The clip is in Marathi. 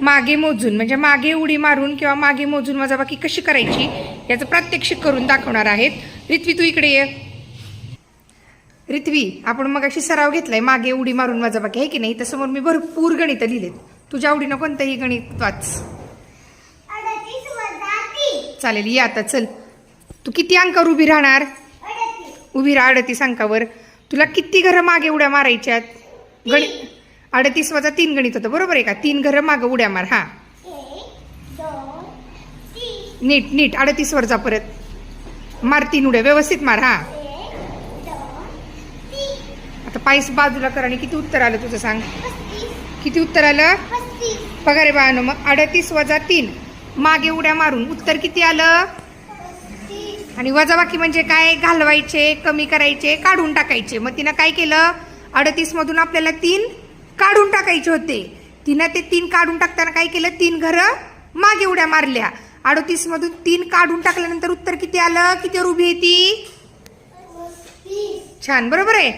मागे मोजून म्हणजे मागे उडी मारून किंवा मागे मोजून वजाबाकी कशी करायची याचं प्रात्यक्षिक करून दाखवणार आहेत. रित्वी तू इकडे ये. रित्वी आपण मग अशी सराव घेतलाय मागे उडी मारून वजाबाकी आहे की नाही? त्यासमोर मी भरपूर गणित लिहिलेत. तुझ्या आवडीनं कोणतंही गणित वाच. चालेल ये आता चल. तू किती अंकावर उभी राहणार? उभी राहा अडतीस अंकावर. तुला किती घरं मागे उड्या मारायच्यात? गणित अडतीस वजा तीन गणित होतं. बरोबर आहे का? तीन घरं मागं उड्या मार हा. नीट नीट. अडतीस वर जा परत. मार तीन उड्या. व्यवस्थित मार हा. आता पायस बाजूला कर आणि किती उत्तर आलं तुझं सांग? किती उत्तर आलं? पस्तीस पगारे बाळानो मग अडतीस वजा तीन. मागे उड्या मारून. उत्तर किती आलं? आणि वजाबाकी म्हणजे काय? घालवायचे कमी करायचे काढून टाकायचे. मग तिनं काय केलं? अडतीस मधून आपल्याला तीन काढून टाकायचे होते. तिनं ते तीन काढून टाकताना काय केलं? तीन घरं मागे उड्या मारल्या. अडोतीस मधून तीन काढून टाकल्यानंतर उत्तर किती आलं? किती उभी आहे ती? छान. बरोबर आहे?